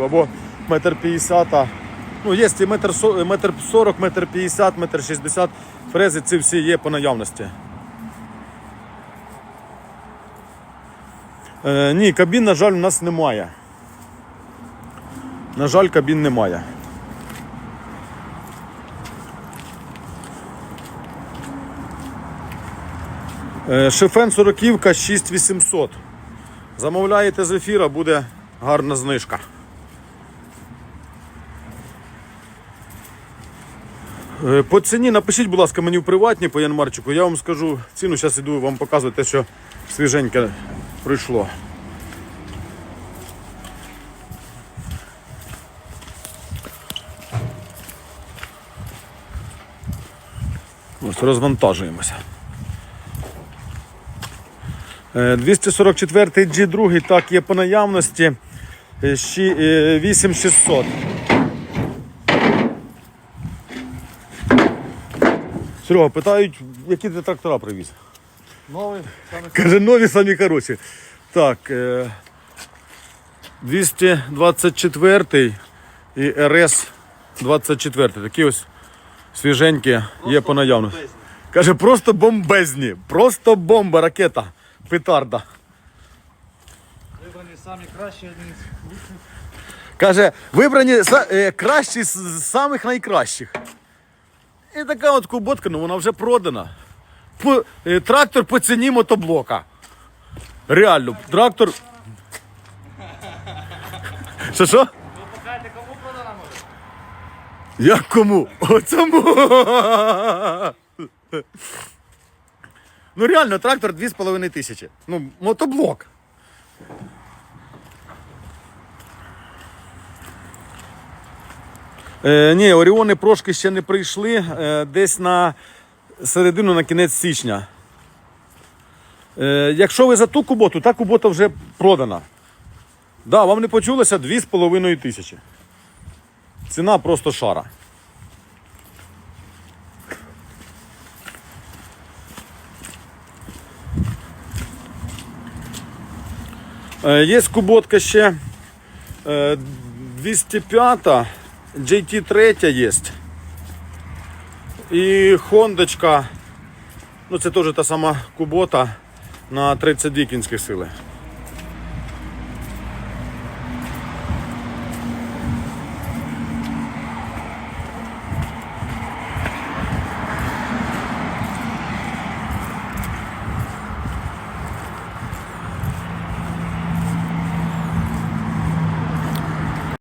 або метр п'ятдесят. Ну, є і метр, метр сорок, метр п'ятдесят, метр шістдесят. Фрези ці всі є по наявності. Е, ні, кабін, на жаль, у нас немає. На жаль, кабін немає. Е, Шефен 40 6800. Замовляєте з ефіра, буде гарна знижка. По ціні напишіть, будь ласка, мені в приватні по Янмарчику. Я вам скажу ціну, зараз іду вам показувати те, що свіженьке прийшло. Ось розвантажуємося. Е, 244 G2 так є по наявності. Е, е, 8600. Серега, питають, які ти трактора привіз. Новий, саме Каже, нові самі хороші. Так. е, 224 і РС 24. Такі ось свіженькі є по наявності. Каже, просто бомбезні. Просто бомба, ракета, петарда. вибрані самі кращі, одні з лучших. Каже, вибрані са- е, кращі з з самих найкращих. І така от куботка, ну вона вже продана. По, е, трактор по ціні мотоблока. Реально, трактор. Що що? Як кому? Оцьому. Ну реально, трактор 2,5 тисячі. Ну, мотоблок. Е, ні, Оріони прошки ще не прийшли. Е, десь на середину на кінець січня. Е, якщо ви за ту куботу, та кубота вже продана. Да, вам не почулося 2,5 тисячі. Ціна просто шара. Є куботка ще е, 205, GT3 є. І Хондочка. Ну це теж та сама кубота на 32 кінських сили.